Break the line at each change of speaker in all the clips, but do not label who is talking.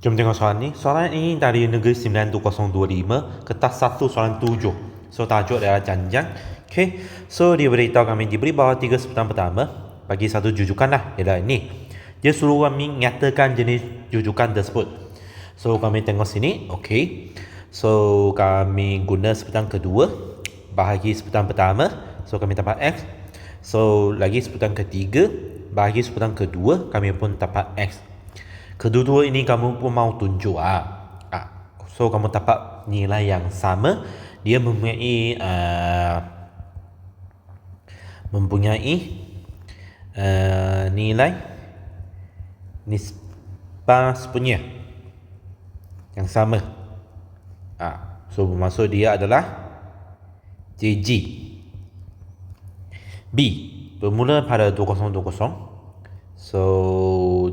Jom tengok soalan ni. Soalan ini dari negeri 92025 kertas 1 soalan 7. So tajuk adalah janjang. Okay. So dia beritahu kami diberi bawah tiga sebutan pertama bagi satu jujukan lah. Ialah ini. Dia suruh kami nyatakan jenis jujukan tersebut. So kami tengok sini. Okay. So kami guna sebutan kedua bahagi sebutan pertama. So kami dapat X. So lagi sebutan ketiga bahagi sebutan kedua kami pun dapat X kedua-dua ini kamu pun mau tunjuk ah. ah. So kamu dapat nilai yang sama, dia mempunyai uh, mempunyai uh, nilai nisbah punya yang sama. Ah. So bermaksud dia adalah JG. B bermula pada 2020 So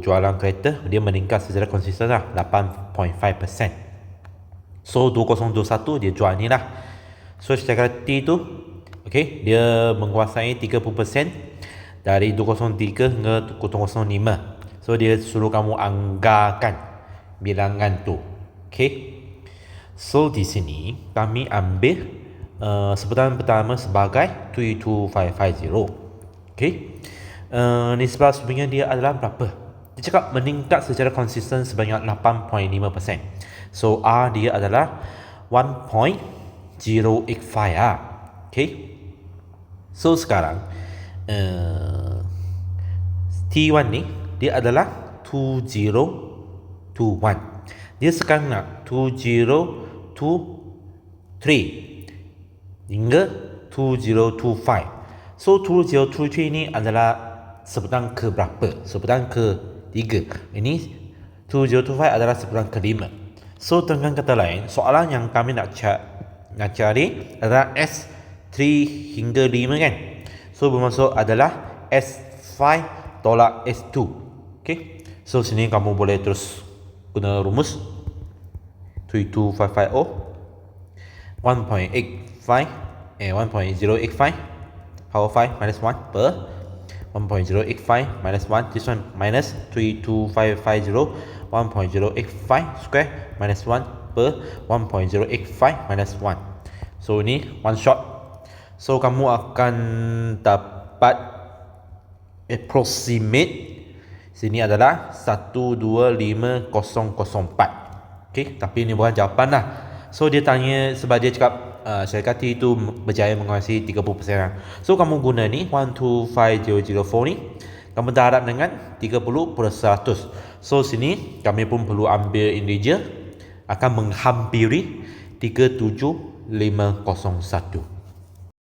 jualan kereta dia meningkat secara konsisten lah 8.5%. So 2021 dia jual ni lah. So secara T tu okay, dia menguasai 30% dari 2003 hingga 2005. So dia suruh kamu anggarkan bilangan tu. Okay. So di sini kami ambil uh, sebutan pertama sebagai 32550. Okay uh, nisbah sebenarnya dia adalah berapa? Dia cakap meningkat secara konsisten sebanyak 8.5%. So R dia adalah 1.085 ah. Okay. So sekarang uh, T1 ni dia adalah 2021. Dia sekarang nak 2023 hingga 2025. So 2023 ni adalah sebutan ke berapa? Sebutan ke tiga. Ini 2025 adalah sebutan kelima. So dengan kata lain, soalan yang kami nak cari, nak cari adalah S3 hingga 5 kan? So bermaksud adalah S5 tolak S2. Okay? So sini kamu boleh terus guna rumus 32550 1.85 eh 1.085 power 5 minus 1 per 1.085 minus 1 this one minus 32550 1.085 square minus 1 per 1.085 minus 1 so ini one shot. So kamu akan dapat approximate sini adalah 125004 ok tapi ini bukan jawapan lah. So dia tanya sebab dia cakap uh, syarikat itu berjaya menguasai 30% lah. So kamu guna ni 125004 ni kamu darab dengan 30 per 100. So sini kami pun perlu ambil integer akan menghampiri 37501.